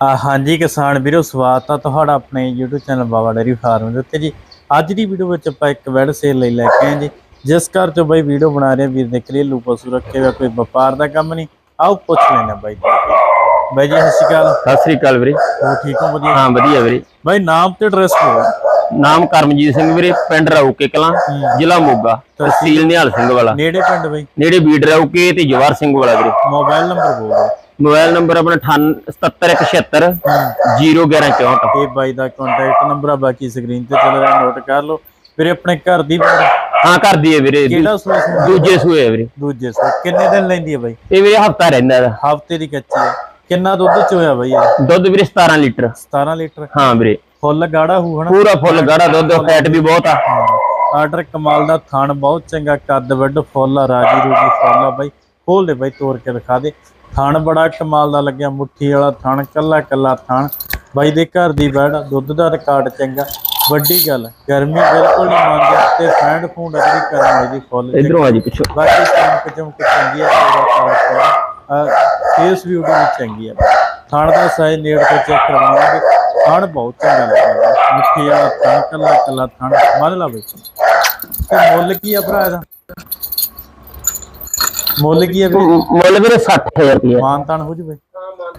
ਹਾਂਜੀ ਕਿਸਾਨ ਵੀਰੋ ਸਵਾਗਤ ਆ ਤੁਹਾਡਾ ਆਪਣੇ YouTube channel Baba dairy farm ਦੇ ਉੱਤੇ ਜੀ। ਅੱਜ ਦੀ ਵੀਡੀਓ ਵਿੱਚ ਆਪਾਂ ਇੱਕ ਵੈਡ ਸੇਲ ਲਈ ਲੈ ਕੇ ਆਏ ਜੀ। ਜਿਸ ਘਰ ਚੋਂ ਬਾਈ ਵੀਡੀਓ ਬਣਾ ਰਹੇ ਵੀਰ ਦੇ ਕਲੀਅਰ ਲੂ ਪਸ਼ੂ ਰੱਖੇ ਹੋਇਆ ਕੋਈ ਵਪਾਰ ਦਾ ਕੰਮ ਨਹੀਂ। ਆਓ ਪੁੱਛ ਲੈਣਾ ਬਾਈ ਤੋਂ। ਬਾਈ ਜੀ ਸਤਿ ਸ਼੍ਰੀ ਅਕਾਲ। ਸਤਿ ਸ੍ਰੀ ਅਕਾਲ ਵੀਰੇ। ਹੋ ਠੀਕ ਹੋ ਵਧੀਆ? ਹਾਂ ਵਧੀਆ ਵੀਰੇ। ਬਾਈ ਨਾਮ ਤੇ ਐਡਰੈਸ ਬੋਲੋ। ਨਾਮ ਕਰਮਜੀਤ ਸਿੰਘ ਵੀਰੇ ਪਿੰਡ ਰਾਉਕੇ ਕਲਾਂ ਜ਼ਿਲ੍ਹਾ ਮੋਗਾ ਤਹਿਸੀਲ ਨਿਹਾਲ ਸਿੰਘ ਵਾਲਾ। ਨੇੜੇ ਪਿੰਡ ਬਾਈ? ਨੇੜੇ ਬੀਡ ਰਾਉਕੇ ਤੇ ਜਵਾਰ ਸਿੰਘ ਵਾਲਾ ਵੀਰੇ। ਮੋਬਾਈਲ ਨੰਬਰ ਬੋਲੋ ਮੋਬਾਈਲ ਨੰਬਰ ਆਪਣਾ 77176 01164 ਇਹ ਬਾਈ ਦਾ ਕੰਟੈਕਟ ਨੰਬਰ ਆ ਬਾਕੀ ਸਕਰੀਨ ਤੇ ਚੱਲ ਰਿਹਾ ਨੋਟ ਕਰ ਲਓ। ਵੀਰੇ ਆਪਣੇ ਘਰ ਦੀ ਹਾਂ ਕਰਦੀ ਹੈ ਵੀਰੇ। ਕਿਹੜਾ ਸੂਆ ਸੂਆ? ਦੂਜੇ ਸੂਏ ਆ ਵੀਰੇ। ਦੂਜੇ ਸੂਆ ਕਿੰਨੇ ਦਿਨ ਲੈਂਦੀ ਹੈ ਬਾਈ? ਇਹ ਵੀਰੇ ਹਫਤਾ ਰਹਿੰਦਾ ਇਹਦਾ। ਹਫ਼ਤੇ ਦੀ ਕੱਚੀ ਹੈ। ਕਿੰਨਾ ਦੁੱਧ ਚ ਹੋਇਆ ਬਾਈ ਇਹ? ਦੁੱਧ ਵੀਰੇ 17 ਲੀਟਰ। 17 ਲੀਟਰ? ਹਾਂ ਵੀਰੇ। ਫੁੱਲ ਗਾੜਾ ਹੋਊ ਹਨਾ? ਪੂਰਾ ਫੁੱਲ ਗਾੜਾ ਦੁੱਧ ਫੈਟ ਵੀ ਬਹੁਤ ਆ। ਆਰਡਰ ਕਮਾਲ ਦਾ ਥਣ ਬਹੁਤ ਚੰਗਾ ਕੱਦ ਵੱਡ ਫੁੱਲ ਆ ਰਾਜੀ ਰੂਜੀ ਫੁੱਲ ਆ ਬਾਈ। ਖੋਲ ਦੇ ਬਾਈ ਤੋੜ ਕੇ ਦਿਖਾ ਦੇ। ਥਣ ਬੜਾ ਕਮਾਲ ਦਾ ਲੱਗਿਆ ਮੁੱਠੀ ਵਾਲਾ ਥਣ ਕੱਲਾ ਕੱਲਾ ਥਣ। ਬਾਈ ਦੇ ਘਰ ਦੀ ਬੈੜ ਦੁੱਧ ਦਾ ਰਿਕਾਰਡ ਚੰਗਾ। ਵੱਡੀ ਗੱਲ ਗਰਮੀ ਬਿਲਕੁਲ ਨਹੀਂ ਮੰਨਦੀ ਤੇ ਫੈਂਡ ਫੂੰਡ ਅਗਲੀ ਕਰਨ ਵਾਲੀ ਦੀ ਫੁੱਲ ਇਧਰੋਂ ਆ ਜੀ ਪਿੱਛੋਂ। ਬਾਕੀ ਚਮਕ ਚਮਕ ਚੰਗੀ ਆ ਫੇਸ ਵੀ ਉਹਦੀ ਚੰਗੀ ਆ। ਥਣ ਦਾ ਸਾਈਜ਼ ਨੇੜ ਤੋਂ ਚੈੱਕ ਕਰਵਾਵਾਂਗੇ। ਥਣ ਬਹੁਤ ਚੰਗਾ ਲੱਗਦਾ। ਮਿੱਠੀ ਵਾਲਾ ਥਣ ਕੱਲਾ ਕੱਲਾ ਥਣ। ਮੰਨ ਲਾ ਬਈ। ਤੇ ਮੁੱਲ ਕੀ ਆ ਭਰਾ ਇਹਦਾ? ਮੁੱਲ ਕੀ ਆ ਵੀ ਮੁੱਲ ਵੀਰੇ 60000 ਰੁਪਏ ਮਾਨਤਾਨ ਹੋ ਜੂ ਬਈ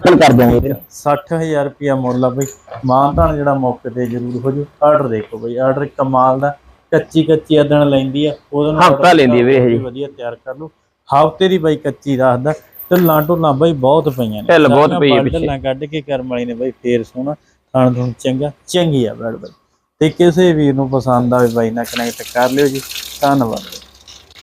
ਹੁਣ ਕਰ ਦਿਆਂਗੇ ਵੀਰੇ। 60000 ਰੁਪਿਆ ਮੁੱਲ ਆ ਬਈ। ਮਾਨਤਾਨ ਜਿਹੜਾ ਮੌਕੇ ਤੇ ਜ਼ਰੂਰ ਹੋ ਜੂ। ਆਰਡਰ ਦੇਖੋ ਬਈ ਆਰਡਰ ਕਮਾਲ ਦਾ ਕੱਚੀ ਕੱਚੀ ਅਦਣ ਲੈਂਦੀ ਆ। ਉਹਦੇ ਨਾਲ ਹਫ਼ਤਾ ਲੈਂਦੀ ਵੀਰੇ ਇਹ ਜੀ। ਵਧੀਆ ਤਿਆਰ ਕਰ ਲਓ ਹਫ਼ਤੇ ਦੀ ਬਈ ਕੱਚੀ ਦੱਸਦਾ। ਢਿੱਲਾਂ ਢੁੱਲਾਂ ਬਈ ਬਹੁਤ ਪਈਆਂ ਨੇ। ਢਿੱਲ ਬਹੁਤ ਪਈ ਪਾ ਪਿੱਛੇ। ਕੱਢ ਕੇ ਕਰਮ ਵਾਲੀ ਨੇ ਬਈ ਫੇਰ ਸੋਹਣਾ। ਥਾਣ ਥੁਣ ਚੰਗਾ। ਚੰਗੀ ਆ ਬੈੜ ਬਈ ਤੇ ਕਿਸੇ ਵੀਰ ਨੂੰ ਪਸੰਦ ਆਵੇ ਬਾਈ ਨਾਲ ਕਨੈਕਟ ਕਰ ਲਿਓ ਜੀ। ਧੰਨਵਾਦ।